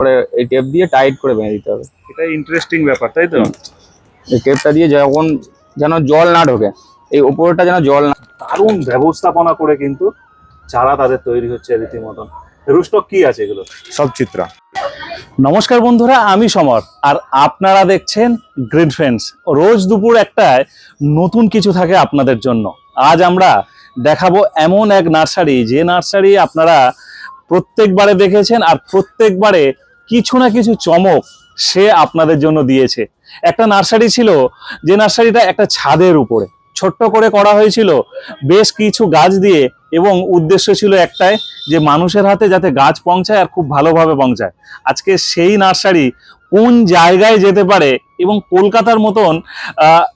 পরে এই টেপ দিয়ে টাইট করে বেঁধে দিতে হবে। এটা ইন্টারেস্টিং ব্যাপার তাই তো? এই টেপটা দিয়ে যখন যেন জল না ঢোকে এই উপরটা যেন জল না দারুণ ব্যবস্থাপনা করে কিন্তু চারা তাদের তৈরি হচ্ছে রীতিমতন। রুস্টক কি আছে এগুলো? সব চিত্রা। নমস্কার বন্ধুরা আমি সমর আর আপনারা দেখছেন গ্রিন ফ্রেন্ডস রোজ দুপুর একটায় নতুন কিছু থাকে আপনাদের জন্য। আজ আমরা দেখাবো এমন এক নার্সারি যে নার্সারি আপনারা প্রত্যেকবারে দেখেছেন আর প্রত্যেকবারে কিছু না কিছু চমক সে আপনাদের জন্য দিয়েছে। একটা নার্সারি ছিল, যে নার্সারিটা একটা ছাদের উপরে। ছোট্ট করে করা হয়েছিল, বেশ কিছু গাছ দিয়ে এবং উদ্দেশ্য ছিল একটাই, যে মানুষের হাতে যাতে গাছ পৌঁছায় আর খুব ভালোভাবে পৌঁছায়। আজকে সেই নার্সারি কোন জায়গায় যেতে পারে এবং কলকাতার মতন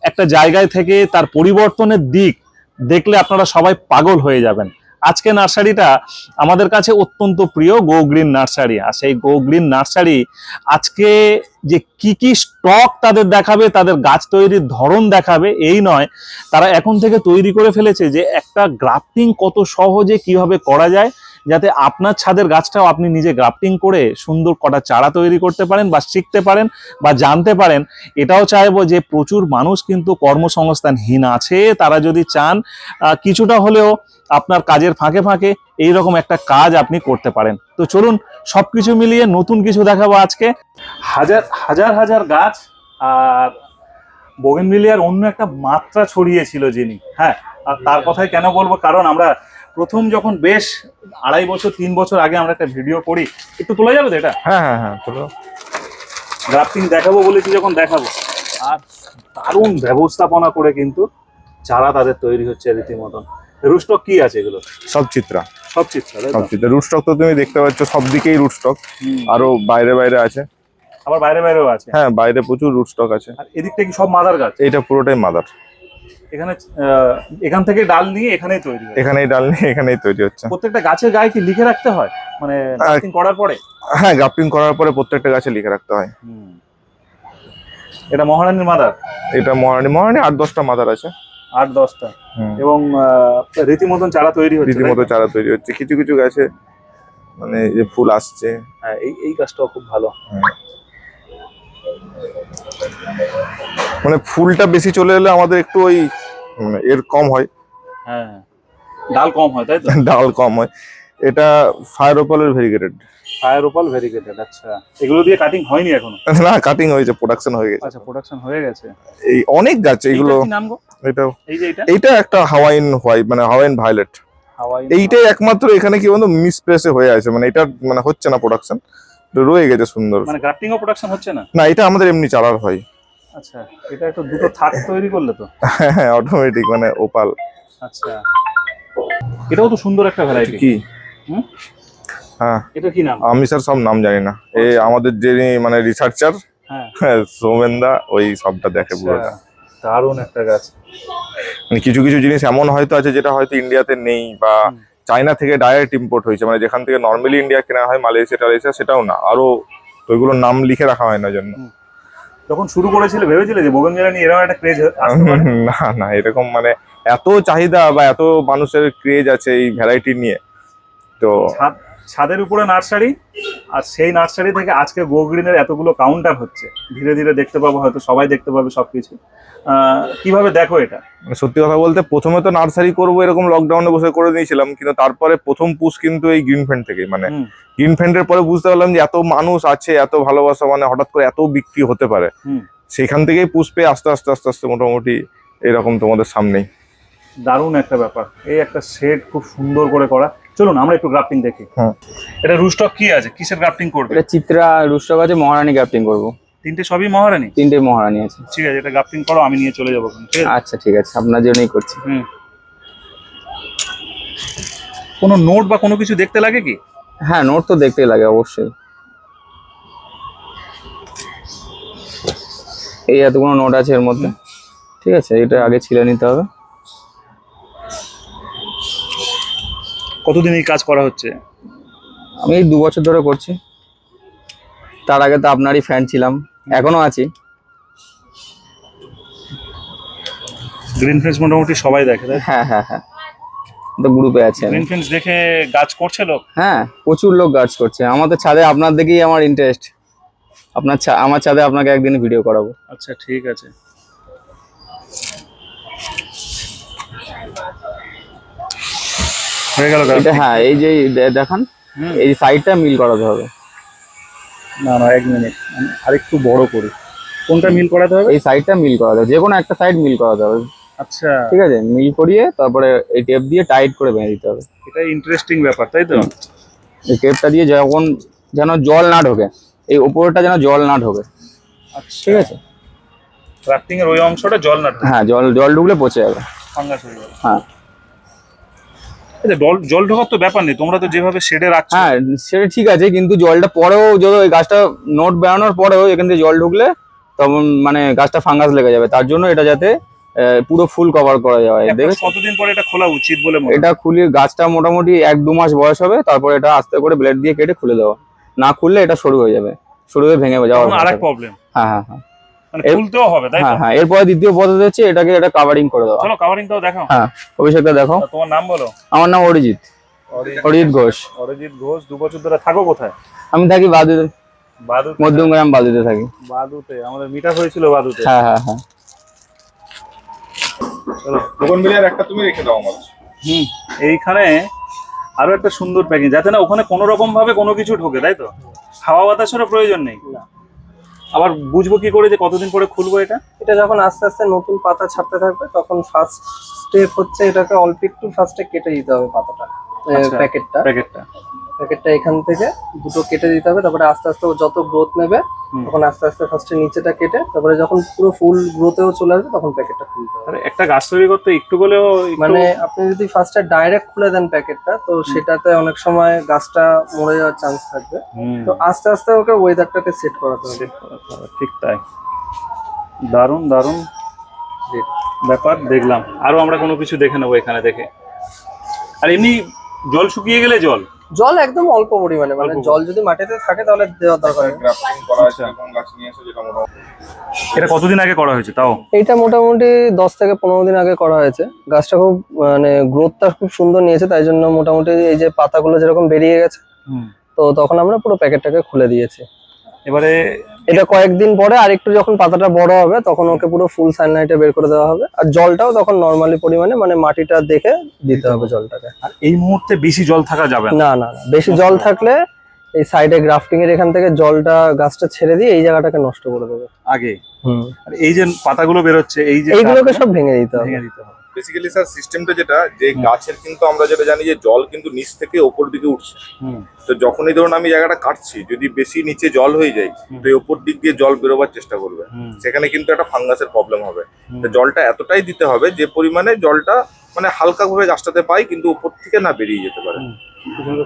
একটা জায়গায় থেকে তার পরিবর্তনের দিক দেখলে আপনারা সবাই পাগল হয়ে যাবেন। আজকে নার্সারিটা আমাদের কাছে অত্যন্ত প্রিয় গো গ্রিন নার্সারি আর সেই গো গ্রিন নার্সারি আজকে যে কি কি স্টক তাদের দেখাবে, তাদের গাছ তৈরির ধরন দেখাবে, এই নয়। তারা এখন থেকে তৈরি করে ফেলেছে যে একটা গ্রাফটিং কত সহজে কীভাবে করা যায়, যাতে আপনার ছাদের গাছটাও আপনি নিজে গ্রাফটিং করে সুন্দর কটা চারা তৈরি করতে পারেন বা শিখতে পারেন বা জানতে পারেন। এটাও চাইব যে প্রচুর মানুষ কিন্তু কর্মসংস্থানহীন আছে, তারা যদি চান কিছুটা হলেও আপনার কাজের ফাঁকে ফাঁকে এইরকম একটা কাজ আপনি করতে পারেন। তো চলুন সবকিছু মিলিয়ে নতুন কিছু দেখাবো আজকে। হাজার হাজার হাজার গাছ আর বোগেনভিলিয়ার অন্য একটা মাত্রা ছড়িয়েছিল যিনি। হ্যাঁ আর তার কথাই কেন বলব? কারণ আমরা প্রথম যখন বেশ আড়াই বছর তিন বছর আগে আমরা একটা ভিডিও করি একটু তোলা যাবে তো এটা? হ্যাঁ হ্যাঁ হ্যাঁ চলো গ্রাফটিং দেখাবো বলেছি যখন দেখাবো। আর দারুণ ব্যবস্থাপনা করে কিন্তু চারা তাদের তৈরি হচ্ছে রীতিমতন। রুস্টক কি আছে এগুলো? সব চিত্রা। সব চিত্র সব চিত্রা। রুট স্টক তো তুমি দেখতে পাচ্ছ সব দিকেই রুট স্টক আরও বাইরে বাইরে আছে। আবার বাইরে বাইরেও আছে? হ্যাঁ বাইরে প্রচুর রুট স্টক আছে। আর এদিকটা কি সব মাদার গাছ? এইটা পুরোটাই মাদার। এখানে এখান থেকে ডাল নিয়ে এখানেই তৈরি হয় এখানেই ডাল নিয়ে এখানেই তৈরি হচ্ছে। প্রত্যেকটা গাছের গায়ে কি লিখে রাখতে হয়? মানে grafting করার পরে? হ্যাঁ গ্রাফটিং করার পরে প্রত্যেকটা গাছে লিখে রাখতে হয়। এটা মহারানীর মাদার? এটা মহারানী মহারানী আট দশটা মাদার আছে। আট দশটা। এবং রীতিমতন চারা তৈরি হচ্ছে রীতিমতো চারা তৈরি হচ্ছে। কিছু কিছু গাছে মানে যে ফুল আসছে। হ্যাঁ এই এই গাছটাও খুব ভালো। মানে ফুলটা বেশি চলে এলে আমাদের একটু ওই এর কম হয়। হ্যাঁ ডাল কম হয় তাই তো? ডাল কম হয়। এটা ফায়ার ওপালের ভেরিগেটেড। ফায়ার ওপাল ভেরিগেটেড আচ্ছা। এগুলো দিয়ে কাটিং হয়নি এখনও? না কাটিং হয়েছে প্রোডাকশন হয়ে গেছে। আচ্ছা প্রোডাকশন হয়ে গেছে। এই অনেক গাছ এগুলো এটা এই যে এটা এইটা একটা হাওয়াইন হোয়াইট মানে হাওয়াইন ভায়োলেট। এইটাই একমাত্র এখানে কি বলতো মিসপ্লেসে হয়ে আছে মানে এটা মানে হচ্ছে না প্রোডাকশন রয়ে গেছে সুন্দর। মানে গ্রাফটিং ও প্রোডাকশন হচ্ছে না? না এটা আমাদের এমনি চারার হয়। আচ্ছা এটা একটু দুটো থাক তৈরি করলে তো? হ্যাঁ অটোমেটিক মানে ওপাল আচ্ছা। এটাও তো সুন্দর একটা ভ্যারাইটি কি? হুম? হ্যাঁ। এটা কি নাম? আমি স্যার সব নাম জানি না। এই আমাদের যিনি মানে রিসার্চার হ্যাঁ। সৌমেনদা ওই সবটা দেখে পুরোটা আচ্ছা, দারুণ একটা গাছ। মানে কিছু কিছু জিনিস এমন হয়তো আছে যেটা হয়তো ইন্ডিয়াতে নেই বা। চায়না থেকে ডাইরেক্ট ইম্পোর্ট হয়েছে। মানে যেখান থেকে নর্মালি ইন্ডিয়া কেনা হয় মালয়েশিয়া টালেশিয়া সেটাও না। আরও ওইগুলোর নাম লিখে রাখা হয় না জন্য। যখন শুরু করেছিলে ভেবেছিলে যে বোগেনভেলিয়া নিয়ে এরকম একটা ক্রেজ না না এরকম মানে এত চাহিদা বা এত মানুষের ক্রেজ আছে এই ভ্যারাইটি নিয়ে। তো ছাদ ছাদের উপরে নার্সারি আর সেই নার্সারি থেকে আজকে গো গ্রিনের এতগুলো কাউন্টার হচ্ছে। ধীরে ধীরে দেখতে পাবো হয়তো সবাই দেখতে পাবে সবকিছু। কীভাবে দেখো এটা? মানে সত্যি কথা বলতে প্রথমে তো নার্সারি করব এরকম লকডাউনে বসে করে নিয়েছিলাম কিন্তু তারপরে প্রথম পুশ কিন্তু এই গ্রিন ফ্যান্ড থেকে মানে গ্রিন ফ্রেন্ডের পরে বুঝতে পারলাম যে এত মানুষ আছে এত ভালোবাসা মানে হঠাৎ করে এত বিক্রি হতে পারে। সেখান থেকেই পুষ পেয়ে আস্তে আস্তে আস্তে আস্তে মোটামুটি এরকম তোমাদের সামনেই। দারুণ একটা ব্যাপার। এই একটা সেট খুব সুন্দর করে করা। চলুন আমরা একটু গ্রাফটিং দেখি। হ্যাঁ। এটা রুস্টক কি আছে? কিসের গ্রাফটিং করবে? এটা চিত্রা রুষ্টক আছে মহারানী গ্রাফটিং করব। তিনটে সবই মহারানী? তিনটে মহারানী আছে। ঠিক আছে এটা গ্রাফটিং করো আমি নিয়ে চলে যাব ঠিক আছে? আচ্ছা ঠিক আছে আপনার জন্যই করছি। হুম। কোনো নোট বা কোনো কিছু দেখতে লাগে কি? হ্যাঁ নোট তো দেখতেই লাগে অবশ্যই। এই এতগুলো নোট আছে এর মধ্যে। ঠিক আছে এটা আগে ছিলে নিতে হবে। কতদিন এই কাজ করা হচ্ছে? আমি এই দু বছর ধরে করছি। তার আগে তো আপনারই ফ্যান ছিলাম এখনও আছি। গ্রিন ফ্রেন্স মোটামুটি সবাই দেখে তাই হ্যাঁ হ্যাঁ হ্যাঁ। তো গ্রুপে আছি গ্রিন ফেন্স দেখে গাছ করছে লোক? হ্যাঁ প্রচুর লোক গাছ করছে। আমাদের ছাদে আপনার দেখেই আমার ইন্টারেস্ট আপনার আমার ছাদে আপনাকে একদিন ভিডিও করাবো। আচ্ছা ঠিক আছে। হয়ে গেল এটা হ্যাঁ এই যে দেখান হুম। এই সাইডটা মিল করাতে হবে। না না এক মিনিট আমি আরেকটু বড় করি। কোনটা মিল করাতে হবে? এই সাইডটা মিল করাতে হবে। যে কোনো একটা সাইড মিল করাতে হবে। আচ্ছা। ঠিক আছে? মিল করিয়ে তারপরে এই টেপ দিয়ে টাইট করে বেঁধে দিতে হবে। এটা ইন্টারেস্টিং ব্যাপার তাই তো? এই টেপটা দিয়ে যখন যেন জল না ঢোকে এই উপরটা যেন জল না ঢোকে। আচ্ছা। ঠিক আছে? ক্রাফটিং এর ওই অংশটা জল না ঢোকে। হ্যাঁ জল জল ঢুকলে পচে যাবে। ফাঙ্গাস হয়ে যাবে। হ্যাঁ। জল জল ঢোকার তো ব্যাপার নেই তোমরা তো যেভাবে শেডে রাখছো। হ্যাঁ সেটা ঠিক আছে কিন্তু জলটা পরেও যদি ওই গাছটা নোট বেরানোর পরেও এখান থেকে জল ঢুকলে তখন মানে গাছটা ফাঙ্গাস লেগে যাবে তার জন্য এটা যাতে পুরো ফুল কভার করা যায়। এখন দেখে কতদিন পরে এটা খোলা উচিত বলে এটা খুলে গাছটা মোটামুটি এক দু মাস বয়স হবে তারপর এটা আস্তে করে ব্লেড দিয়ে কেটে খুলে দেওয়া। না খুললে এটা সরু হয়ে যাবে সরু হয়ে ভেঙে যাওয়া ভয় প্রবলেম হ্যাঁ হ্যাঁ হ্যাঁ। মানে খুলতেও হবে তাই হ্যাঁ হ্যাঁ এরপরে দ্বিতীয় পদ্ধতি হচ্ছে এটাকে এটা কাভারিং করে দেওয়া। চলো কাভারিংটাও দেখাও। হ্যাঁ অভিষেকটা দেখো। তোমার নাম বলো? আমার নাম অরিজিৎ। অরিজিৎ। ঘোষ। অরিজিৎ ঘোষ দু বছর ধরে থাকো কোথায়? আমি থাকি বাদুতে। বাদুতে। মধ্যমগ্রাম বাদুতে থাকি। বাদুতে আমাদের মিটার হয়েছিল বাদুতে। হ্যাঁ হ্যাঁ হ্যাঁ। চলো দোকান মিলে একটা তুমি রেখে দাও আমার। হুম এইখানে আরও একটা সুন্দর প্যাকিং যাতে না ওখানে কোনো রকম ভাবে কোনো কিছু ঢোকে তাই তো? হাওয়া বাতাসেরও প্রয়োজন নেই। আবার বুঝব কি করে যে কতদিন পরে খুলবো এটা এটা যখন আস্তে আস্তে নতুন পাতা ছাড়তে থাকবে তখন ফার্স্ট স্টেপ হচ্ছে এটাকে অল্প একটু ফার্স্টে কেটে দিতে হবে পাতাটা আচ্ছা। প্যাকেটটা প্যাকেটটা প্যাকেটটা এখান থেকে দুটো কেটে দিতে হবে তারপরে আস্তে আস্তে ও যত গ্রোথ নেবে তখন আস্তে আস্তে ফার্স্টে নিচেটা কেটে তারপরে যখন পুরো ফুল গ্রোথেও চলে আসবে তখন প্যাকেটটা খুলতে হবে। একটা গাছ তৈরি করতে একটু বলেও মানে আপনি যদি ফার্স্টে ডাইরেক্ট খুলে দেন প্যাকেটটা তো সেটাতে অনেক সময় গাছটা মরে যাওয়ার চান্স থাকবে। তো আস্তে আস্তে ওকে ওয়েদারটাকে সেট করাতে হবে। Set করাতে হবে, ঠিক তাই। দারুণ দারুণ ব্যাপার দেখলাম। আরও আমরা কোনো কিছু দেখে নেব এখানে দেখে। আর এমনি জল শুকিয়ে গেলে জল? জল একদম অল্প পরিমাণে মানে জল যদি মাটিতে থাকে তাহলে দেওয়া দরকার এটা কতদিন আগে করা হয়েছে তাও? এটা মোটামুটি দশ থেকে পনেরো দিন আগে করা হয়েছে। গাছটা খুব মানে গ্রোথটা খুব সুন্দর নিয়েছে তাই জন্য মোটামুটি এই যে পাতাগুলো যেরকম বেরিয়ে গেছে তো তখন আমরা পুরো প্যাকেটটাকে খুলে দিয়েছি। এবারে এটা কয়েকদিন পরে আর একটু যখন পাতাটা বড় হবে তখন ওকে পুরো ফুল সানলাইটে বের করে দেওয়া হবে। আর জলটাও তখন নর্মালি পরিমাণে মানে মাটিটা দেখে দিতে হবে জলটাকে। আর এই মুহূর্তে বেশি জল থাকা যাবে না? না না বেশি জল থাকলে এই সাইডে গ্রাফটিং এর এখান থেকে জলটা গাছটা ছেড়ে দিয়ে এই জায়গাটাকে নষ্ট করে দেবে। আগে? হুম। আর এই যে পাতাগুলো বেরোচ্ছে এই যে এইগুলোকে সব ভেঙে দিতে হবে। ভেঙে দিতে হবে। বেসিক্যালি স্যার সিস্টেমটা যেটা যে গাছের কিন্তু আমরা যেটা জানি যে জল কিন্তু নিচ থেকে ওপর দিকে উঠছে। তো যখনই ধরুন আমি জায়গাটা কাটছি যদি বেশি নিচে জল হয়ে যায় তো এই ওপর দিক দিয়ে জল বেরোবার চেষ্টা করবে। সেখানে কিন্তু একটা ফাঙ্গাসের প্রবলেম হবে। তো জলটা এতটাই দিতে হবে যে পরিমাণে জলটা মানে হালকা ভাবে গাছটাতে পাই কিন্তু উপর থেকে না বেরিয়ে যেতে পারে।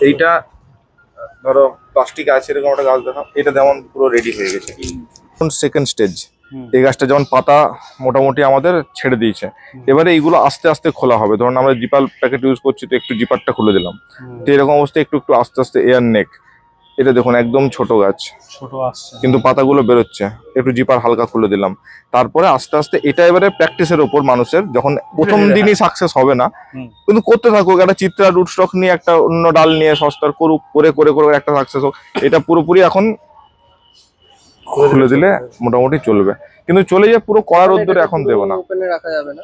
এইটা ধরো প্লাস্টিক আছে এরকম একটা গাছ দেখা এটা যেমন পুরো রেডি হয়ে গেছে। Second stage. এই গাছটা যেমন পাতা মোটামুটি আমাদের ছেড়ে দিয়েছে। এবারে এইগুলো আস্তে আস্তে খোলা হবে। ধরুন আমরা জিপার প্যাকেট ইউজ করছি তো একটু জিপারটা খুলে দিলাম। তো এরকম অবস্থায় একটু একটু আস্তে আস্তে এয়ার নেক এটা দেখুন একদম ছোট গাছ। ছোট আসছে। কিন্তু পাতাগুলো বেরোচ্ছে। একটু জিপার হালকা খুলে দিলাম। তারপরে আস্তে আস্তে এটা এবারে প্র্যাকটিসের ওপর মানুষের যখন প্রথম দিনই সাকসেস হবে না কিন্তু করতে থাকুক। একটা চিত্রা রুট স্টক নিয়ে একটা অন্য ডাল নিয়ে সস্তার করুক করে করে করে একটা সাকসেস হোক। এটা পুরোপুরি এখন খুলে দিলে মোটামুটি চলবে। কিন্তু চলে যায় পুরো কড়া রোদ্দুরে এখন দেবো না। ওপেনে রাখা যাবে না।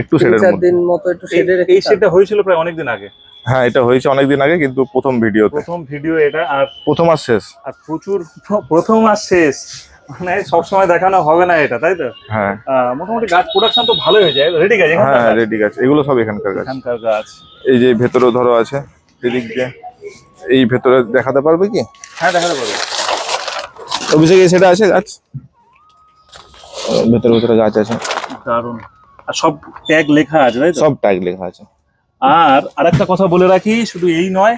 একটু তিন শেডের মধ্যে। দিন মতো একটু শেডে রেখে এই সেটটা হয়েছিল প্রায় অনেকদিন আগে। হ্যাঁ এটা হয়েছে অনেকদিন আগে কিন্তু প্রথম ভিডিওতে প্রথম ভিডিও এটা আর প্রথম আর শেষ। আর প্রচুর প্রথম আর শেষ। মানে সবসময় দেখানো হবে না এটা তাই তো? হ্যাঁ। মোটামুটি গাছ প্রোডাকশন তো ভালোই হয়ে যায় রেডি গাছ হ্যাঁ গাছ। রেডি গাছ। এগুলো সব এখানকার গাছ। এখানকার গাছ। এই যে ভেতরেও ধরো আছে এদিক দিয়ে। এই ভেতরে দেখাতে পারবে কি? হ্যাঁ দেখাতে পারব। অভিষেক সেটা আছে? গাছ ভেতরে ভেতরে গাছ আছে দারুণ। আর সব ট্যাগ লেখা আছে তাই তো? সব ট্যাগ লেখা আছে। আর আরেকটা কথা বলে রাখি শুধু এই নয়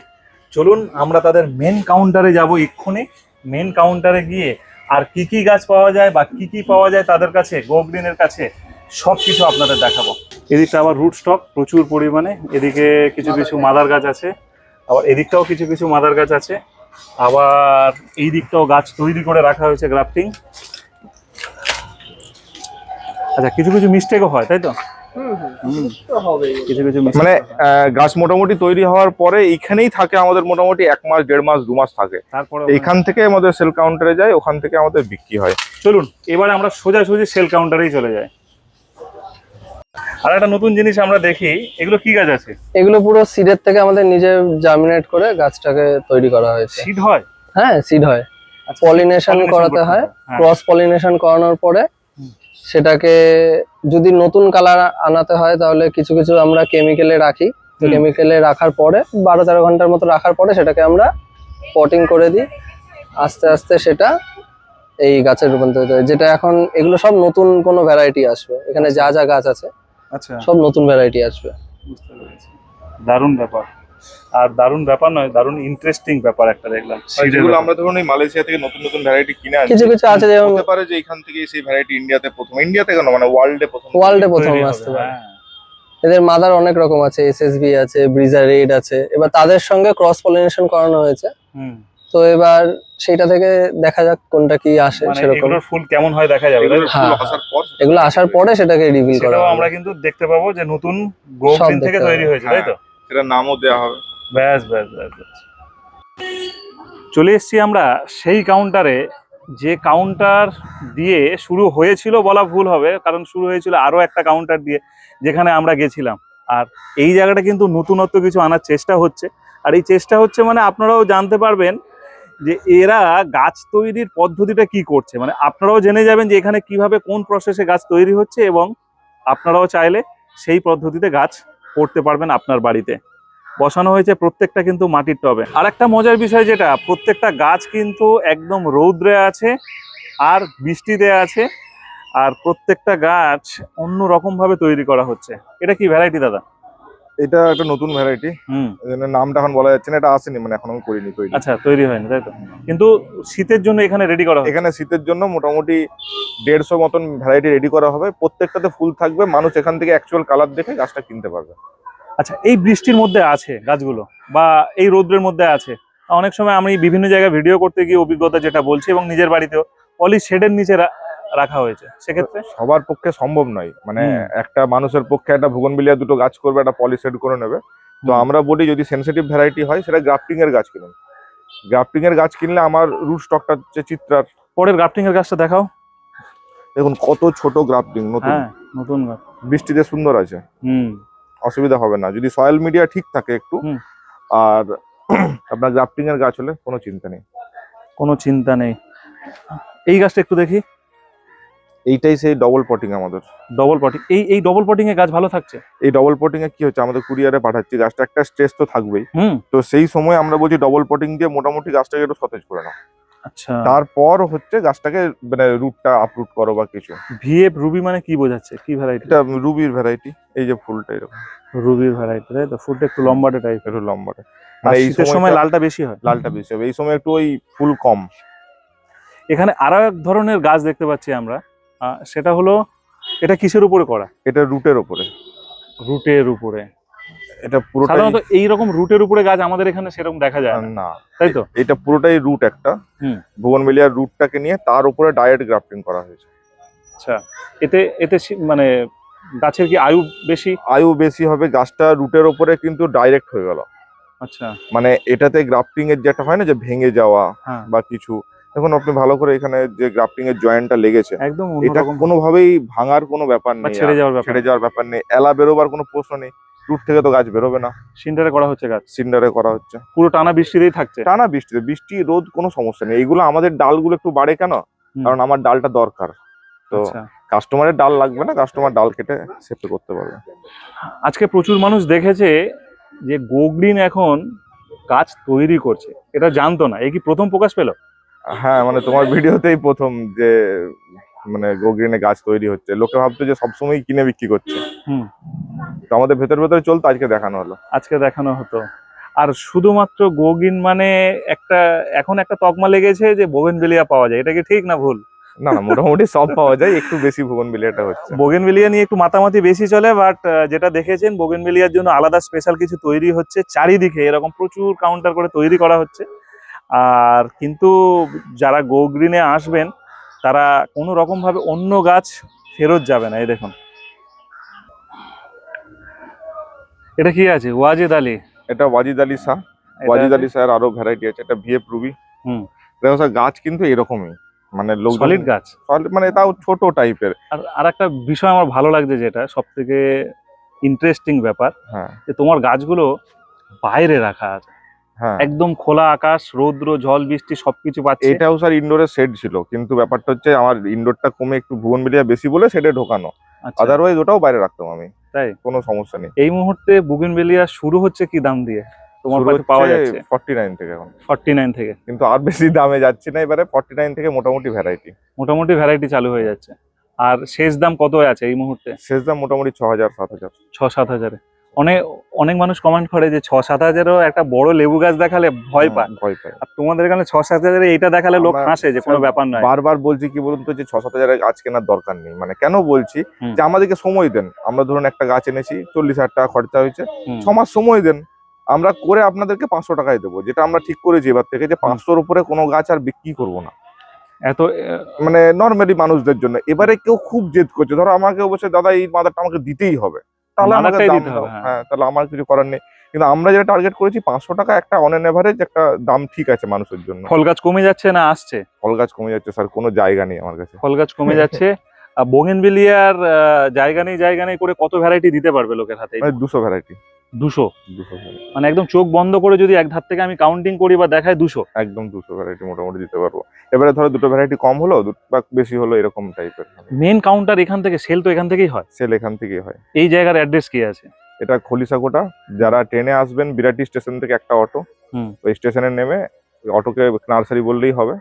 চলুন আমরা তাদের মেন কাউন্টারে যাব এক্ষুনি। মেন কাউন্টারে গিয়ে আর কি কি গাছ পাওয়া যায় বা কি কি পাওয়া যায় তাদের কাছে গোগ্রিনের কাছে সব কিছু আপনাদের দেখাবো। এদিকটা আবার রুট স্টক প্রচুর পরিমাণে। এদিকে কিছু কিছু মাদার গাছ আছে। আবার এদিকটাও কিছু কিছু মাদার গাছ আছে। আবার এই দিকটাও গাছ তৈরি করে রাখা হয়েছে গ্রাফটিং। আচ্ছা কিছু কিছু মিস্টেকও হয় তাই তো? কিছু কিছু মানে আহ, গাছ মোটামুটি তৈরি হওয়ার পরে এইখানেই থাকে আমাদের মোটামুটি এক মাস দেড় মাস দু মাস থাকে। তারপরে এইখান থেকে আমাদের সেল কাউন্টারে যায় ওখান থেকে আমাদের বিক্রি হয়। চলুন এবারে আমরা সোজাসুজি সেল কাউন্টারেই চলে যাই। আর একটা নতুন জিনিস আমরা দেখি এগুলো কি গাছ আছে? এগুলো পুরো সিডের থেকে আমাদের নিজে জার্মিনেট করে গাছটাকে তৈরি করা হয়েছে। সিড হয়? হ্যাঁ সিড হয়। আচ্ছা, পলিনেশন করাতে হয়। হ্যাঁ। ক্রস পলিনেশন করানোর পরে সেটাকে যদি নতুন কালার আনাতে হয় তাহলে কিছু কিছু আমরা কেমিক্যালে রাখি। কেমিক্যালে রাখার পরে বারো তেরো ঘণ্টার মতো রাখার পরে সেটাকে আমরা পটিং করে দিই। আস্তে আস্তে সেটা এই গাছের রূপান্তরিত হয় যেটা এখন এগুলো সব নতুন কোনো ভ্যারাইটি আসবে। এখানে যা যা গাছ আছে আচ্ছা। সব নতুন ভ্যারাইটি আসবে। বুঝতে পেরেছি। দারুণ ব্যাপার। আর দারুণ ব্যাপার নয় দারুণ ইন্টারেস্টিং ব্যাপার একটা দেখলাম। যেগুলো আমরা ধরুন এই মালয়েশিয়া থেকে নতুন নতুন ভ্যারাইটি কিনে আনছি কিছু কিছু আছে যেমন হতে পারে যে এখান থেকে সেই ভ্যারাইটি ইন্ডিয়াতে প্রথম ইন্ডিয়াতে কেন মানে ওয়ার্ল্ডে প্রথম। ওয়ার্ল্ডে প্রথম আসতে পারে। হ্যাঁ। এদের মাদার অনেক রকম আছে এসএসবি আছে ব্রিজা রেড আছে। এবার তাদের সঙ্গে ক্রস পলিনেশন করানো হয়েছে। হুম। তো এবার সেইটা থেকে দেখা যাক কোনটা কি আসে মানে সেরকম। ফুল কেমন হয় দেখা যাবে এগুলো? হ্যাঁ। ফুল আসার পর এগুলো আসার পরে সেটাকে রিভিল করা সেটাও আমরা কিন্তু দেখতে পাবো যে নতুন সব থেকে তৈরি হয়েছে তাই তো? সেটার নামও দেওয়া হবে। ব্যাস ব্যাস ব্যাস ব্যাস। চলে এসেছি আমরা সেই কাউন্টারে যে কাউন্টার দিয়ে শুরু হয়েছিল বলা ভুল হবে কারণ শুরু হয়েছিল আরও একটা কাউন্টার দিয়ে যেখানে আমরা গেছিলাম। আর এই জায়গাটা কিন্তু নতুনত্ব কিছু আনার চেষ্টা হচ্ছে। আর এই চেষ্টা হচ্ছে মানে আপনারাও জানতে পারবেন যে এরা গাছ তৈরির পদ্ধতিটা কি করছে? মানে আপনারাও জেনে যাবেন যে এখানে কীভাবে কোন প্রসেসে গাছ তৈরি হচ্ছে এবং আপনারাও চাইলে সেই পদ্ধতিতে গাছ করতে পারবেন আপনার বাড়িতে। বসানো হয়েছে প্রত্যেকটা কিন্তু মাটির টবে। আর একটা মজার বিষয় যেটা, প্রত্যেকটা গাছ কিন্তু একদম রৌদ্রে আছে আর বৃষ্টিতে আছে আর প্রত্যেকটা গাছ অন্য রকম ভাবে তৈরি করা হচ্ছে। এটা কি ভ্যারাইটি দাদা? এটা একটা নতুন ভ্যারাইটি নামটা এখন বলা যাচ্ছে না এটা আসেনি মানে এখন আমি করিনি তৈরি। আচ্ছা তৈরি হয়নি তাই তো? কিন্তু শীতের জন্য এখানে রেডি করা এখানে শীতের জন্য মোটামুটি দেড়শো মতন ভ্যারাইটি রেডি করা হবে। প্রত্যেকটাতে ফুল থাকবে মানুষ এখান থেকে অ্যাকচুয়াল কালার দেখে গাছটা কিনতে পারবে। আচ্ছা এই বৃষ্টির মধ্যে আছে গাছগুলো বা এই রৌদ্রের মধ্যে আছে? অনেক সময় আমি বিভিন্ন জায়গায় ভিডিও করতে গিয়ে অভিজ্ঞতা যেটা বলছি এবং নিজের বাড়িতেও অলি শেডের নিচে রাখা হয়েছে। সেক্ষেত্রে? সবার পক্ষে সম্ভব নয়। মানে একটা মানুষের পক্ষে একটা ভুগন বিলিয়া দুটো গাছ করবে একটা পলিসেড করে নেবে। তো আমরা বলি যদি সেনসিটিভ ভ্যারাইটি হয় সেটা গ্রাফটিং এর গাছ কিনুন। গ্রাফটিং এর গাছ কিনলে আমার রুট স্টকটা হচ্ছে চিত্রার। পরের গ্রাফটিং এর গাছটা দেখাও। দেখুন কত ছোট গ্রাফটিং নতুন। হ্যাঁ নতুন গাছ। বৃষ্টিতে সুন্দর আছে। হুম। অসুবিধা হবে না। যদি সয়েল মিডিয়া ঠিক থাকে একটু আর আপনার গ্রাফটিং এর গাছ হলে কোনো চিন্তা নেই। কোনো চিন্তা নেই। এই গাছটা একটু দেখি। এইটাই সেই ডবল পটিং আমাদের। ডবল পটিং এই এই ডবল পটিং এ গাছ ভালো থাকছে? এই ডবল পটিং এ কি হচ্ছে? আমাদের কুরিয়ারে পাঠাচ্ছি গাছটা একটা স্ট্রেস তো থাকবেই। তো সেই সময় আমরা বলছি ডবল পটিং দিয়ে মোটামুটি গাছটাকে একটু সতেজ করে নাও। আচ্ছা। তারপর হচ্ছে গাছটাকে মানে রুটটা আপরুট করো বা কিছু। ভিএফ রুবি মানে কি বোঝাচ্ছে? কি ভ্যারাইটি এটা রুবির ভ্যারাইটি এই যে ফুলটা এরকম। রুবির ভ্যারাইটি তাই তো? ফুলটা একটু লম্বাটে টাইপ একটু লম্বাটা। মানে এই সময় লালটা বেশি হয়। লালটা বেশি হবে। এই সময় একটু ওই ফুল কম। এখানে আরও এক ধরনের গাছ দেখতে পাচ্ছি আমরা। সেটা হলো এটা কিসের উপরে করা? এটা রুটের ওপরে রুটের উপরে। এটা পুরোটাই সাধারণত এইরকম রুটের উপরে গাছ আমাদের এখানে সেরকম দেখা যায় না। তাই তো? এটা পুরোটাই রুট একটা। হুম। ভুবনবেলিয়ার রুটটাকে নিয়ে তার উপরে ডায়েট গ্রাফটিং করা হয়েছে। আচ্ছা। এতে এতে মানে গাছের কি আয়ু বেশি? আয়ু বেশি হবে। গাছটা রুটের ওপরে কিন্তু ডাইরেক্ট হয়ে গেল। আচ্ছা। মানে এটাতে গ্রাফটিং এর যেটা হয় না যে ভেঙে যাওয়া হ্যাঁ। বা কিছু এখন আপনি ভালো করে এখানে যে গ্রাফটিং এর জয়েন্টটা লেগেছে একদম এটা কোনোভাবেই ভাঙার কোনো ব্যাপার নেই ছেড়ে যাওয়ার ব্যাপার ছেড়ে যাওয়ার ব্যাপার নেই। এলা বেরোবার কোনো প্রশ্ন নেই। রুট থেকে তো গাছ বেরোবে না। সিন্ডারে করা হচ্ছে গাছ। সিন্ডারে করা হচ্ছে। পুরো টানা বৃষ্টিতেই থাকছে। টানা বৃষ্টিতে বৃষ্টি রোদ কোনো সমস্যা নেই। এইগুলো আমাদের ডালগুলো একটু বাড়ে কেন? কারণ আমার ডালটা দরকার। তো আচ্ছা। কাস্টমারের ডাল লাগবে না কাস্টমার ডাল কেটে সেপ্ট করতে পারবে। আজকে প্রচুর মানুষ দেখেছে যে গোগ্রিন এখন গাছ তৈরি করছে। এটা জানতো না। এই কি প্রথম প্রকাশ পেল? হ্যাঁ মানে তোমার ভিডিওতেই প্রথম যে মানে গোগ্রিনে গাছ তৈরি হচ্ছে। লোকে ভাবতো যে সবসময় কিনে বিক্রি করছে। হুম। তো আমাদের ভেতর ভেতরে চলতো আজকে দেখানো হলো। আজকে দেখানো হতো। আর শুধুমাত্র গোগ্রিন মানে একটা এখন একটা তকমা লেগেছে যে বোগেনভেলিয়া পাওয়া যায়। এটা কি ঠিক না ভুল? না না মোটামুটি সব পাওয়া যায় একটু বেশি ভুবন বিলিয়াটা হচ্ছে। বোগেনভেলিয়া নিয়ে একটু মাতামাতি বেশি চলে বাট যেটা দেখেছেন বোগেনভেলিয়ার জন্য আলাদা স্পেশাল কিছু তৈরি হচ্ছে চারিদিকে। এরকম প্রচুর কাউন্টার করে তৈরি করা হচ্ছে। আর কিন্তু যারা গো গ্রিনে আসবেন তারা কোনো রকম ভাবে অন্য গাছ ফেরত যাবে না এই দেখুন। এটা কি আছে? ওয়াজিদ আলী। এটা ওয়াজিদ আলী শাহ ওয়াজিদ আলী শাহের আরও ভ্যারাইটি আছে। এটা ভিএফ রুবি হুম। দেখো স্যার গাছ কিন্তু এরকমই। মানে লোক সলিড গাছ? মানে তাও ছোট টাইপের আর আর একটা বিষয় আমার ভালো লাগছে যেটা সব থেকে ইন্টারেস্টিং ব্যাপার হ্যাঁ। যে তোমার গাছগুলো বাইরে রাখা আছে। একদম খোলা আকাশ রৌদ্র জল বৃষ্টি সবকিছু পাচ্ছে। এটাও স্যার ইনডোরের সেট ছিল কিন্তু ব্যাপারটা হচ্ছে আমার ইনডোরটা কমে একটু ভুবন মিলিয়া বেশি বলে সেটা ঢোকানো। আচ্ছা, আদারওয়াইজ ওটাও বাইরে রাখতাম আমি। তাই? কোনো সমস্যা নেই। এই মুহূর্তে বুগিনবেলিয়া শুরু হচ্ছে কি দাম দিয়ে? তোমার কাছে পাওয়া যাচ্ছে। ফর্টি নাইন থেকে এখন। ফর্টি নাইন থেকে। কিন্তু আর বেশি দামে যাচ্ছি না এবারে ফর্টি নাইন থেকে মোটামুটি ভ্যারাইটি মোটামুটি ভ্যারাইটি চালু হয়ে যাচ্ছে। আর শেষ দাম কত আছে এই মুহূর্তে? শেষ দাম মোটামুটি ছ হাজার সাত হাজার ছ সাত হাজারে। অনেক অনেক মানুষ কমেন্ট করে যে ছ সাত হাজারও একটা বড় লেবু গাছ দেখালে ভয় পায়। ভয় পায়। আর তোমাদের এখানে ছ সাত হাজারে এইটা দেখালে লোক হাসে যে কোনো ব্যাপার নয়। বারবার বলছি কি বলুন তো যে ছ সাত হাজারের গাছ কেনার দরকার নেই। মানে কেন বলছি যে আমাদেরকে সময় দেন। আমরা ধরুন একটা গাছ এনেছি চল্লিশ হাজার টাকা খরচা হয়েছে। ছ মাস সময় দেন। আমরা করে আপনাদেরকে পাঁচশো টাকায় দেবো। যেটা আমরা ঠিক করেছি এবার থেকে যে পাঁচশোর উপরে কোনো গাছ আর বিক্রি করব না। এত মানে নর্মালি মানুষদের জন্য। এবারে কেউ খুব জেদ করছে। ধরো আমাকে বলছে দাদা এই মাদারটা আমাকে দিতেই হবে। তাহলে আমাকে দাম দিতে দাও। হবে, হ্যাঁ। হ্যাঁ তাহলে আমার কিছু করার নেই। কিন্তু আমরা যেটা টার্গেট করেছি পাঁচশো টাকা একটা অন এন এভারেজ একটা দাম ঠিক আছে মানুষের জন্য। ফল গাছ কমে যাচ্ছে না আসছে? ফল গাছ কমে যাচ্ছে স্যার কোনো জায়গা নেই আমার কাছে। ফল গাছ কমে যাচ্ছে। আর বোগেনবেলিয়ার জায়গা নেই জায়গা নেই করে কত ভ্যারাইটি দিতে পারবে লোকের হাতে? মানে দুশো ভ্যারাইটি দুশো। দুশো মানে একদম চোখ বন্ধ করে যদি এক ধার থেকে আমি কাউন্টিং করি বা দেখাই দুশো। একদম দুশো ভ্যারাইটি মোটামুটি দিতে পারব। এবারে ধরো দুটো ভ্যারাইটি কম হলো বা বেশি হলো এরকম টাইপের মেন কাউন্টার এখান থেকে সেল তো এখান থেকেই হয়? সেল এখান থেকেই হয়। এই জায়গার অ্যাড্রেস কি আছে? এটা খলিশাকোটা যারা ট্রেনে আসবেন বিরাটি স্টেশন থেকে একটা অটো হুম। ওই স্টেশনে নেমে ওই অটোকে নার্সারি বললেই হবে।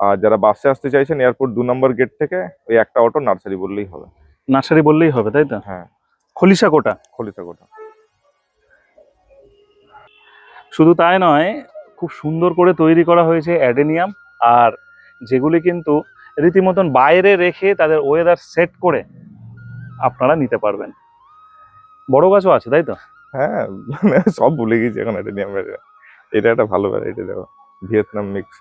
আর যারা বাসে আসতে চাইছেন এয়ারপোর্ট দু নম্বর গেট থেকে ওই একটা অটো নার্সারি বললেই হবে। নার্সারি বললেই হবে তাই তো? হ্যাঁ। খলিশা কোটা খলিশাকোটা শুধু তাই নয় খুব সুন্দর করে তৈরি করা হয়েছে অ্যাডেনিয়াম আর যেগুলি কিন্তু রীতিমতন বাইরে রেখে তাদের ওয়েদার সেট করে আপনারা নিতে পারবেন। বড় গাছও আছে তাই তো? হ্যাঁ মানে সব ভুলে গেছি এখন আমরা এটা একটা ভালো ভ্যারাইটি দেখো ভিয়েতনাম মিক্স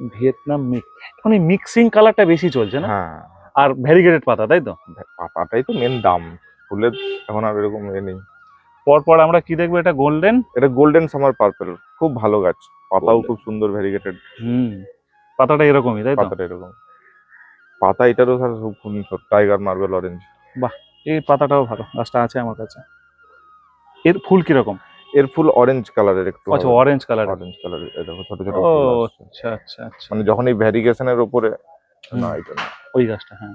ভিয়েতনাম মিক্স এখন এই মিক্সিং কালারটা বেশি চলছে না? হ্যাঁ। আর ভ্যারিগেটেড পাতা তাই তো? পাতাটাই তো মেন দাম। ফুলের এখন আর এরকম এ নেই। পরপর আমরা কি দেখব? এটা গোল্ডেন এটা গোল্ডেন সামার পার্পেল খুব ভালো গাছ। পাতাও খুব সুন্দর ভ্যারিগেটেড হুম। পাতাটা এরকমই তাই তো? পাতাটা এরকম। পাতা এটারও স্যার খুব সুন্দর। টাইগার মার্বেল অরেঞ্জ বাহ! এই পাতাটাও ভালো। গাছটা আছে আমার কাছে। এর ফুল কীরকম? এর ফুল অরেঞ্জ কালারের একটু আচ্ছা অরেঞ্জ কালার অরেঞ্জ কালারের দেখো ছোট ছোট ও আচ্ছা আচ্ছা আচ্ছা। মানে যখন এই ভ্যারিগেশনের উপরে না এটা। ওই গাছটা হ্যাঁ।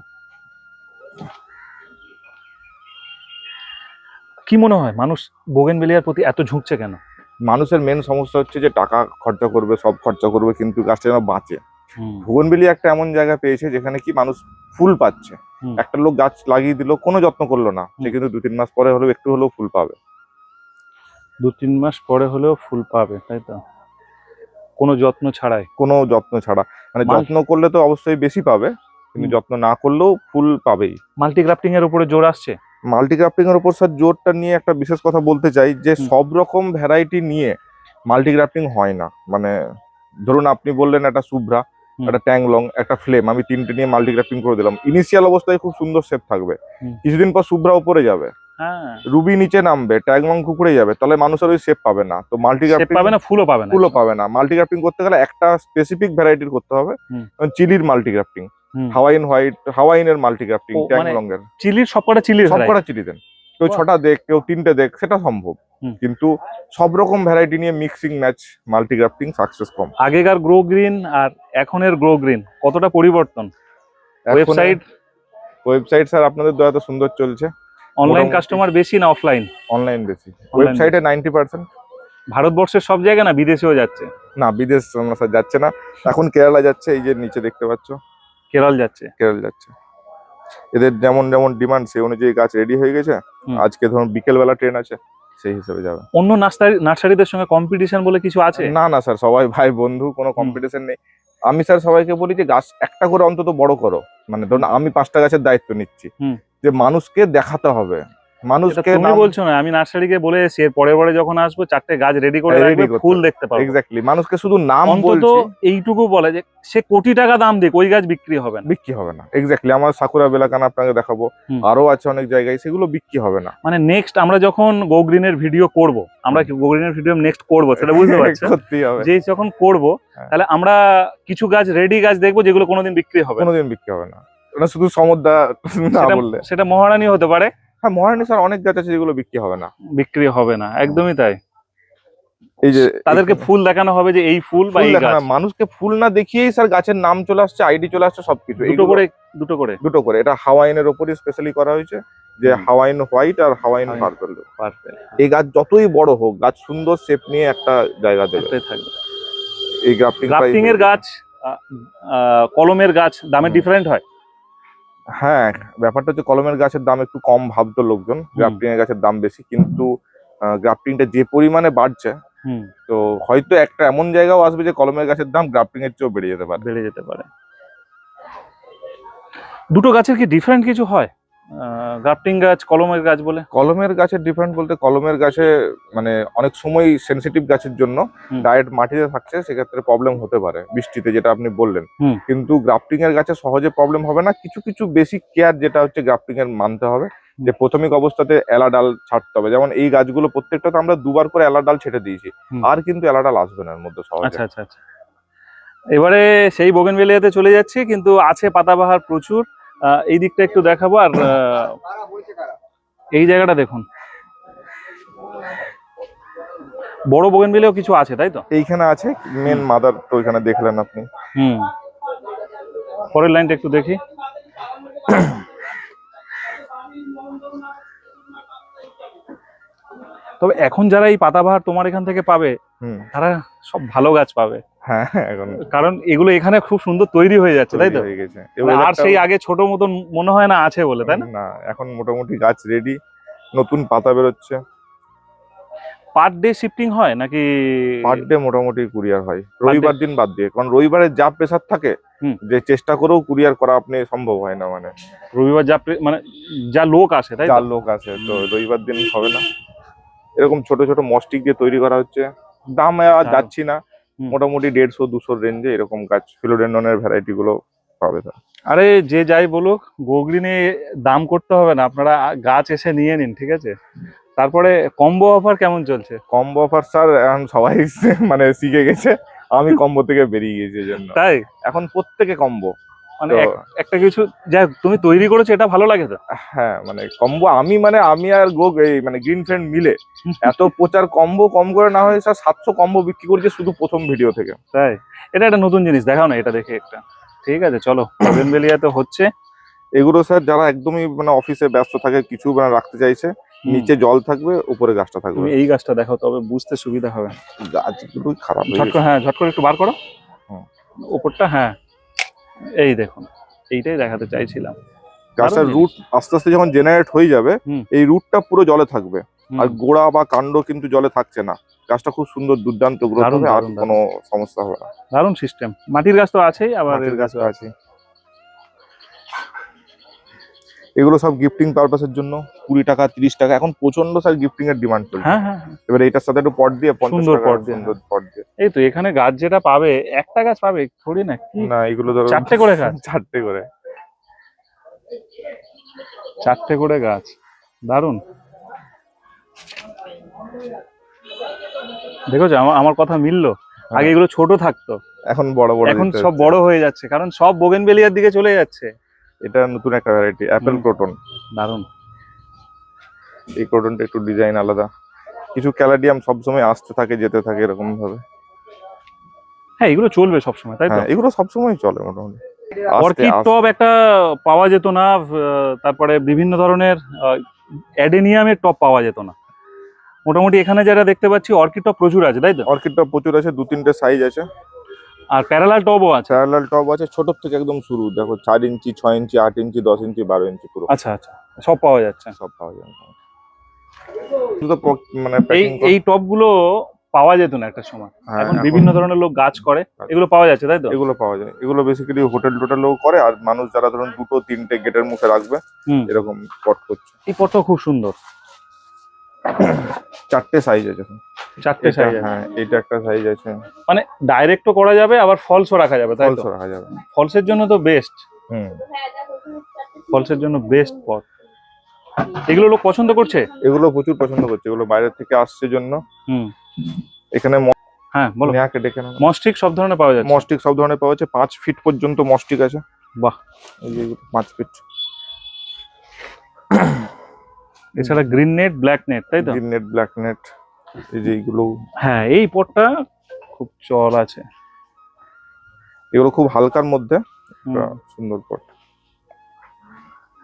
কি মনে হয়? মানুষ বোগেনবেলিয়ার প্রতি এত ঝুঁকছে কেন? মানুষের মেন সমস্যা হচ্ছে যে টাকা খরচা করবে সব খরচা করবে কিন্তু গাছটা যেন বাঁচে। হুম, ভুবনবেলি একটা এমন জায়গা পেয়েছে যেখানে কি মানুষ ফুল পাচ্ছে। একটা লোক গাছ লাগিয়ে দিল কোনো যত্ন করল না। সে কিন্তু দু তিন মাস পরে হলেও একটু হলেও ফুল পাবে। দু তিন মাস পরে হলেও ফুল পাবে তাই তো? কোনো যত্ন ছাড়াই। কোনো যত্ন ছাড়া। মানে যত্ন করলে তো অবশ্যই বেশি পাবে কিন্তু যত্ন না করলেও ফুল পাবেই। মাল্টিগ্রাফটিং এর উপরে জোর আসছে? মাল্টিগ্রাফটিং এর উপর স্যার জোরটা নিয়ে একটা বিশেষ কথা বলতে চাই যে সব রকম ভ্যারাইটি নিয়ে মাল্টিগ্রাফটিং হয় না। মানে ধরুন আপনি বললেন একটা শুভ্রা। একটা ট্যাংলং একটা ফ্লেম আমি তিনটে নিয়ে মাল্টিগ্রাফটিং করে দিলাম। ইনিশিয়াল অবস্থায় খুব সুন্দর শেপ থাকবে। কিছুদিন পর শুভ্রা উপরে যাবে। হ্যাঁ। রুবি নিচে নামবে ট্যাংলং কুকুরে যাবে তাহলে মানুষের ওই শেপ পাবে না। তো মাল্টিগ্রাফটিং পাবে না ফুলও পাবে না। ফুলও পাবে না। মাল্টিগ্রাফটিং করতে গেলে একটা স্পেসিফিক ভ্যারাইটির করতে হবে। চিলির মাল্টিগ্রাফটিং। হাওয়াইন হোয়াইট হাওয়াইনের মাল্টিগ্রাফটিং ও, মানে ট্যাংলং এর চিলির সবকটা চিলির সব variety। কটা চিলি দেন। কেউ ছটা দেখ কেউ তিনটে দেখ সেটা সম্ভব। কিন্তু সব রকম ভ্যারাইটি নিয়ে মিক্সিং ম্যাচ মাল্টিগ্রাফটিং সাকসেস কম। আগেকার গ্রো গ্রিন আর এখনের গ্রো গ্রিন কতটা পরিবর্তন? ওয়েবসাইট ওয়েবসাইট স্যার আপনাদের দয়াতে সুন্দর চলছে। অনলাইন কাস্টমার বেশি না অফলাইন অনলাইন বেশি। ওয়েবসাইটে নাইনটি পার্সেন্ট ভারতবর্ষের সব জায়গায় না বিদেশেও যাচ্ছে? না বিদেশ আমরা যাচ্ছে না। এখন কেরালা যাচ্ছে এই যে নিচে দেখতে পাচ্ছ। কেরল যাচ্ছে। কেরল যাচ্ছে। এদের যেমন যেমন ডিমান্ড সেই অনুযায়ী গাছ রেডি হয়ে গেছে। আজকে ধরুন বিকেলবেলা ট্রেন আছে সেই হিসেবে যাবে। অন্য নার্সারি নার্সারিদের সঙ্গে কম্পিটিশন বলে কিছু আছে? না না স্যার সবাই ভাই বন্ধু কোনো কম্পিটিশন নেই। আমি স্যার সবাইকে বলি যে গাছ একটা করে অন্তত বড় করো। মানে ধরুন আমি পাঁচটা গাছের দায়িত্ব নিচ্ছি। যে মানুষকে দেখাতে হবে। মানুষকে তুমি বলছো না আমি নার্সারিকে বলে এসেছি এর পরে পরে যখন আসব চারটে গাছ রেডি করে রাখবে ফুল দেখতে পাবো। এক্স্যাক্টলি মানুষকে শুধু নাম অন্তত এইটুকু বলে যে সে কোটি টাকা দাম দিক ওই গাছ বিক্রি হবে না। বিক্রি হবে না। এক্স্যাক্টলি আমার সাকুরা বেলাকান আপনাকে দেখাবো। আরও আছে অনেক জায়গায় সেগুলো বিক্রি হবে না। মানে নেক্সট আমরা যখন গো গ্রিনের ভিডিও করব আমরা গো গ্রিনের ভিডিও নেক্সট করব সেটা বুঝতে পারছ? যে যখন করব হ্যাঁ। তাহলে আমরা কিছু গাছ রেডি গাছ দেখব যেগুলো কোনোদিন বিক্রি হবে কোনোদিন বিক্রি হবে না। ওটা শুধু সমুদ্র না বললে। সেটা মহারানী হতে পারে হ্যাঁ মহারানী স্যার অনেক গাছ আছে যেগুলো বিক্রি হবে না। বিক্রি হবে না একদমই তাই। এই যে তাদেরকে ফুল দেখানো হবে যে এই ফুল বা এই গাছ। মানুষকে ফুল না দেখিয়েই স্যার গাছের নাম চলে আসছে আইডি চলে আসছে সবকিছু। দুটো করে দুটো করে। দুটো করে। এটা হাওয়াইনের ওপরই স্পেশালি করা হয়েছে যে হাওয়াইন হোয়াইট আর হাওয়াইন। পার্পল। এই গাছ যতই বড় হোক গাছ সুন্দর শেপ নিয়ে একটা জায়গা দেবে। এই গ্রাফটিং গ্রাফটিং এর গাছ কলমের গাছ দামে ডিফারেন্ট হয়। হ্যাঁ ব্যাপারটা হচ্ছে কলমের গাছের দাম একটু কম ভাবতো লোকজন গ্রাফটিং এর গাছের দাম বেশি কিন্তু গ্রাফটিংটা যে পরিমাণে বাড়ছে হুম। তো হয়তো একটা এমন জায়গাও আসবে যে কলমের গাছের দাম গ্রাফটিং এর চেয়েও বেড়ে যেতে পারে। বেড়ে যেতে পারে। দুটো গাছের কি ডিফারেন্ট কিছু হয়? গ্রাফটিং গাছ কলমের গাছ বলে? কলমের গাছের ডিফারেন্ট বলতে কলমের গাছে মানে অনেক সময় সেনসিটিভ গাছের জন্য। ডায়েট মাটিতে থাকছে সেক্ষেত্রে প্রবলেম হতে পারে বৃষ্টিতে যেটা আপনি বললেন। কিন্তু গ্রাফটিং এর গাছে সহজে প্রবলেম হবে না। কিছু কিছু বেসিক কেয়ার যেটা হচ্ছে গ্রাফটিং এর মানতে হবে যে প্রাথমিক অবস্থাতে এলা ডাল ছাড়তে হবে। যেমন এই গাছগুলো প্রত্যেকটাতে আমরা দুবার করে এলা ডাল ছেটে দিয়েছি আর কিন্তু এলা ডাল আসবে না এর মধ্যে সহজে। আচ্ছা আচ্ছা আচ্ছা। এবারে সেই বোগেনভেলিয়াতে চলে যাচ্ছি কিন্তু আছে পাতাবাহার প্রচুর। এই দিকটা একটু দেখাবো আর এই জায়গাটা দেখুন। বড় বোগেনভেলিয়াও কিছু আছে তাই তো? এইখানে আছে মেন মাদার তো ওইখানে দেখলেন আপনি। হুম। পরের লাইনটা একটু দেখি। তবে এখন যারা এই পাতাবাহার তোমার এখান থেকে পাবে তারা সব ভালো গাছ পাবে। হ্যাঁ এখন কারণ এগুলো এখানে খুব সুন্দর তৈরি হয়ে যাচ্ছে তাই তো? হয়ে মানে আর সেই আগে ছোট মতন মনে হয় না আছে বলে তাই না? না এখন মোটামুটি গাছ রেডি নতুন পাতা বেরোচ্ছে। পার ডে শিফটিং হয় নাকি? পার ডে মোটামুটি কুরিয়ার হয়। রবিবার দিন বাদ দিয়ে কারণ রবিবারে যা প্রেসার থাকে। যে চেষ্টা করেও কুরিয়ার করা আপনি সম্ভব হয় না মানে। রবিবার যা মানে যা লোক আসে তাই? চার লোক আসে তো রবিবার দিন হবে না। এরকম ছোট ছোট মস্টিক দিয়ে তৈরি করা হচ্ছে। দাম আর যাচ্ছি না। মোটামুটি দেড়শো দুশোর রেঞ্জে এরকম গাছ ফিলোডেন্ডনের ভ্যারাইটি গুলো পাবে। আরে যে যাই বলুক গোগ্রিনে দাম করতে হবে না। আপনারা গাছ এসে নিয়ে নিন ঠিক আছে? তারপরে কম্বো অফার কেমন চলছে? কম্বো অফার স্যার এখন সবাই মানে শিখে গেছে। আমি কম্বো থেকে বেরিয়ে গেছি জন্য তাই? এখন প্রত্যেকে কম্বো মানে একটা কিছু যা তুমি তৈরি করেছ এটা ভালো লাগে তো। হ্যাঁ মানে কম্বো আমি মানে আমি আর গো এই মানে গ্রিন ফ্রেন্ড মিলে এত প্রচার কম্বো কম করে না হয় স্যার সাতশো কম্বো বিক্রি করেছে শুধু প্রথম ভিডিও থেকে। তাই? এটা একটা নতুন জিনিস দেখাও না এটা দেখে একটা। ঠিক আছে চলো বেলিয়াতে হচ্ছে। এগুলো স্যার যারা একদমই মানে অফিসে ব্যস্ত থাকে কিছু মানে রাখতে চাইছে নিচে জল থাকবে উপরে গাছটা থাকবে। তুমি এই গাছটা দেখো তবে বুঝতে সুবিধা হবে। গাছগুলো খারাপ হয়ে ঝট গেছে। করে হ্যাঁ একটু বার করো। হুম। ওপরটা হ্যাঁ। এই দেখুন এইটাই দেখাতে চাইছিলাম। গাছটার রুট আস্তে আস্তে যখন জেনারেট হয়ে যাবে এই রুটটা পুরো জলে থাকবে। আর গোড়া বা কাণ্ড কিন্তু জলে থাকছে না। গাছটা খুব সুন্দর দুর্দান্ত গ্রোথ হবে আর কোনো সমস্যা হবে না। দারুণ সিস্টেম মাটির গাছ তো আছেই আবার এর গাছও আছে। এগুলো সব গিফটিং পারপাসের জন্য কুড়ি টাকা তিরিশ টাকা এখন প্রচণ্ড স্যার গিফটিং এর ডিমান্ড চলছে। হ্যাঁ হ্যাঁ হ্যাঁ। এবার এটার সাথে একটু পট দিয়ে সুন্দর পট দিয়ে, সুন্দর পট দিয়ে। এই তো এখানে গাছ যেটা পাবে একটা গাছ পাবে থোড়ি না কি না এগুলো ধরো চারটে করে গাছ? চারটে করে। চারটে করে গাছ দারুণ। দেখেছ আমার আমার কথা মিললো? আগে এগুলো ছোট থাকতো। এখন বড় বড় এখন সব বড় হয়ে যাচ্ছে কারণ সব বোগেনবেলিয়ার দিকে চলে যাচ্ছে। এটা নতুন একটা ভ্যারাইটি অ্যাপেল। ক্রোটন দারুণ। এই ক্রোটনটা একটু ডিজাইন আলাদা। কিছু ক্যালাডিয়াম সবসময় আসতে থাকে যেতে থাকে এরকম ভাবে হ্যাঁ এগুলো চলবে সবসময় তাই তো? হ্যাঁ এগুলো সবসময় চলে মোটামুটি। অর্কিড টব একটা পাওয়া যেত না তারপরে বিভিন্ন ধরনের অ্যাডেনিয়ামের টপ পাওয়া যেত না। মোটামুটি এখানে যারা দেখতে পাচ্ছি অর্কিড টপ প্রচুর আছে তাই তো? অর্কিডটা প্রচুর আছে দু তিনটে সাইজ আছে। আর প্যারালাল টবও আছে? প্যারালাল টপ আছে ছোট থেকে একদম শুরু। দেখো চার ইঞ্চি ছয় ইঞ্চি আট ইঞ্চি দশ ইঞ্চি বারো ইঞ্চি পুরো। আচ্ছা আচ্ছা। সব পাওয়া যাচ্ছে। সব পাওয়া শুধু মানে এই এই টপগুলো পাওয়া যেত না একটা সময়। হ্যাঁ, এখন বিভিন্ন ধরনের লোক গাছ করে। এগুলো পাওয়া যাচ্ছে তাই তো? এগুলো পাওয়া যায়। এগুলো বেসিক্যালি হোটেল টোটেলও করে আর মানুষ যারা ধরুন দুটো তিনটে গেটের মুখে রাখবে এরকম স্পট করছে। এই পটটাও খুব সুন্দর। চারটে সাইজ আছে চারটে সাইজ হ্যাঁ এটা একটা সাইজ আছে। মানে ডাইরেক্টও করা যাবে আবার ফলসও রাখা যাবে তাই তো? রাখা যাবে। ফলসের জন্য তো বেস্ট হুম। ফলসের জন্য বেস্ট পট এগুলো লোক পছন্দ করছে? এগুলো প্রচুর পছন্দ করছে এগুলো বাইরের থেকে আসছে জন্য। হুম। এখানে হ্যাঁ বলো। নেহাকে ডেকে নেন মস্টিক সব ধরনের পাওয়া যাচ্ছে। মস্টিক সব ধরনের পাওয়া যাচ্ছে পাঁচ ফিট পর্যন্ত মস্টিক আছে। বাহ। এই যে পাঁচ ফিট এছাড়া গ্রিন নেট ব্ল্যাক নেট তাই তো? গ্রিন নেট ব্ল্যাক নেট এই যে এইগুলো হ্যাঁ এই পটটা খুব চল আছে। এগুলো খুব হালকার মধ্যে সুন্দর পট।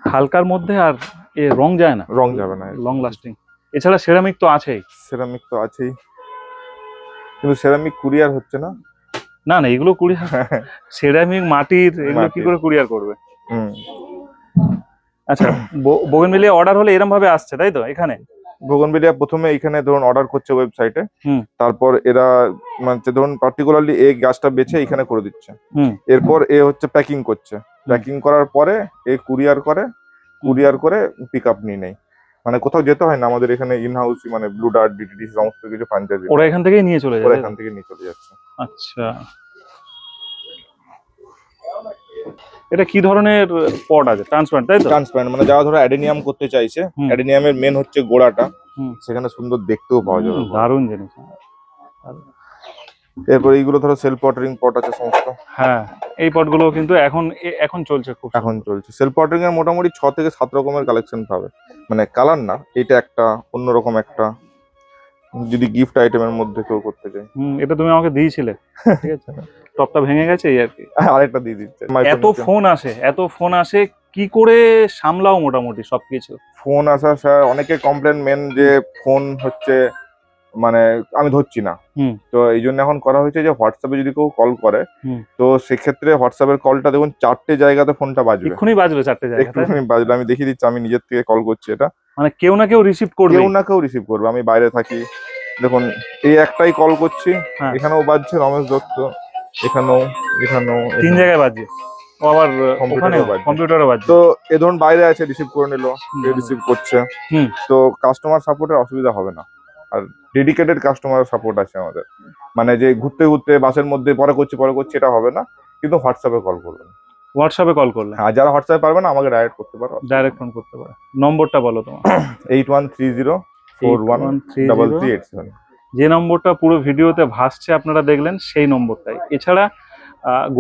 হালকার মধ্যে আর এ রং যায় না? রং যাবে না লং লাস্টিং এছাড়া সেরামিক তো আছেই। সেরামিক তো আছেই। কিন্তু সেরামিক কুরিয়ার হচ্ছে না? না না এগুলো কুরিয়ার সেরামিক মাটির এগুলো কি করে কুরিয়ার করবে? হুম। আচ্ছা বোগেনভেলিয়া অর্ডার হলে এরকম ভাবে আসছে তাই তো এখানে? ভোগনবেলিয়া প্রথমে এখানে ধরুন অর্ডার করছে ওয়েবসাইটে তারপর এরা মানে ধরুন পার্টিকুলারলি এই গাছটা বেছে এখানে করে দিচ্ছে। এরপর এ হচ্ছে প্যাকিং করছে। প্যাকিং করার পরে এ কুরিয়ার করে কুরিয়ার করে পিক আপ নিয়ে নেয়। মানে কোথাও যেতে হয় না আমাদের এখানে ইন হাউস মানে ব্লু ডার্ট ডিটিডি সমস্ত কিছু পাঞ্জাবি ওরা এখান থেকেই নিয়ে চলে ওরা এখান থেকে নিয়ে চলে যাচ্ছে। আচ্ছা। এটা কি ধরনের পট আছে? ট্রান্সপারেন্ট তাই তো? ট্রান্সপারেন্ট মানে যারা ধরো অ্যাডেনিয়াম করতে চাইছে অ্যাডেনিয়ামের মেন হচ্ছে গোড়াটা। সেখানে সুন্দর দেখতেও পাওয়া যাবে। দারুণ জিনিস। এরপর এইগুলো ধরো সেলফ ওয়াটারিং পট আছে সমস্ত। হ্যাঁ এই পটগুলো কিন্তু এখন এখন চলছে খুব এখন চলছে। সেলফ ওয়াটারিং এর মোটামুটি ছ থেকে সাত রকমের কালেকশন পাবে। মানে কালার না এটা একটা অন্যরকম একটা। যদি গিফট আইটেমের মধ্যে কেউ করতে চায়। হুম এটা তুমি আমাকে দিয়েছিলে। ঠিক আছে? টপটা ভেঙে গেছে এই আর কি। আরেকটা দিয়ে দিচ্ছে। এত ফোন আসে এত ফোন আসে কি করে সামলাও মোটামুটি সবকিছু? ফোন আসা স্যার অনেকে কমপ্লেন মেন যে ফোন হচ্ছে মানে আমি ধরছি না। তো এই জন্য এখন করা হয়েছে যে হোয়াটসঅ্যাপে যদি কেউ কল করে তো সেক্ষেত্রে হোয়াটসঅ্যাপের কলটা দেখুন চারটে জায়গাতে ফোনটা বাজবে। এক্ষুনি বাজবে চারটে জায়গা তাই তো? একটুখানি বাজলে আমি দেখিয়ে দিচ্ছি আমি নিজের থেকে কল করছি এটা। মানে কেউ না কেউ রিসিভ করবে কেউ না কেউ রিসিভ করবে আমি বাইরে থাকি। দেখুন এই একটাই কল করছি হ্যাঁ। এখানেও বাজছে রমেশ দত্ত। এখানেও এখানেও তিন জায়গায় বাজছে ও আবার ওখানে কম্পিউটারেও বাজছে তো এ ধরুন বাইরে আছে রিসিভ করে নিল রিসিভ করছে। তো কাস্টমার সাপোর্টের অসুবিধা হবে না। আর ডেডিকেটেড কাস্টমার সাপোর্ট আছে আমাদের। মানে যে ঘুরতে ঘুরতে বাসের মধ্যে পরে করছি পরে করছি এটা হবে না। কিন্তু হোয়াটসঅ্যাপে কল করবেন। হোয়াটসঅ্যাপে কল করলে আর যারা হোয়াটসঅ্যাপে পারবে না আমাকে ডাইরেক্ট করতে পারো। ডাইরেক্ট ফোন করতে পারো। নম্বরটা বলো তোমার। Eight one three zero four one three double three eight seven যে নম্বরটা পুরো ভিডিওতে ভাসছে আপনারা দেখলেন সেই নম্বরটাই। এছাড়া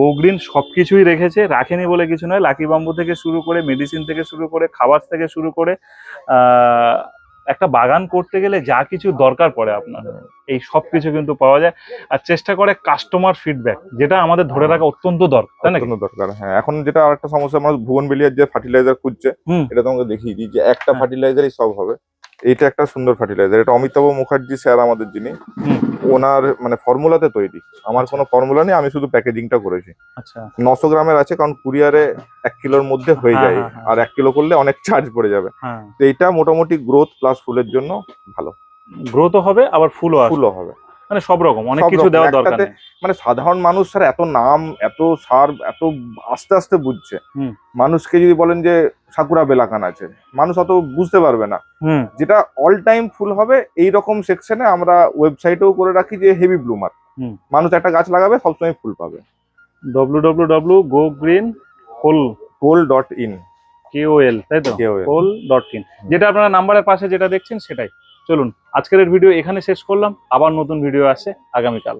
গোগ্রিন সবকিছুই রেখেছে রাখেনি বলে কিছু নয়। লাকি বাম্বু থেকে শুরু করে মেডিসিন থেকে শুরু করে খাবার থেকে শুরু করে একটা বাগান করতে গেলে যা কিছু দরকার পড়ে আপনার। এই সব কিছু কিন্তু পাওয়া যায়। আর চেষ্টা করে কাস্টমার ফিডব্যাক যেটা আমাদের ধরে রাখা অত্যন্ত দরকার তাই না দরকার হ্যাঁ। এখন যেটা আরেকটা সমস্যা মানুষ ভুবন বেলিয়ার যে ফার্টিলাইজার খুঁজছে। এটা তোমাকে দেখিয়ে দিই যে একটা হ্যাঁ। ফার্টিলাইজারই সব হবে। এইটা একটা সুন্দর ফার্টিলাইজার এটা অমিতাভ মুখার্জি স্যার আমাদের যিনি ওনার মানে ফর্মুলাতে তৈরি। আমার কোনো ফর্মুলা নেই আমি শুধু প্যাকেজিংটা করেছি। আচ্ছা। নশো গ্রামের আছে কারণ কুরিয়ারে এক কিলোর মধ্যে হয়ে হ্যাঁ, যায় হ্যাঁ, হ্যাঁ। আর এক কিলো করলে অনেক চার্জ পড়ে যাবে। তো এইটা মোটামুটি গ্রোথ প্লাস ফুলের জন্য ভালো। গ্রোথও হবে আবার ফুলও ফুলও হবে। মানে সব রকম অনেক কিছু দেওয়ার দরকার মানে সাধারণ মানুষ স্যার এত নাম এত সার এত আস্তে আস্তে বুঝছে। মানুষকে যদি বলেন যে সাকুরা বেলাকান আছে মানুষ অত বুঝতে পারবে না। যেটা অল টাইম ফুল হবে এই রকম সেকশনে আমরা ওয়েবসাইটেও করে রাখি যে হেভি ব্লুমার। মানুষ একটা গাছ লাগাবে সবসময় ফুল পাবে। W W go green Kol Kol dot in KOL তাই তো কোল ডট ইন যেটা আপনারা নাম্বারের পাশে যেটা দেখছেন সেটাই। চলুন আজকের ভিডিও এখানে শেষ করলাম। আবার নতুন ভিডিও আসে আগামীকাল।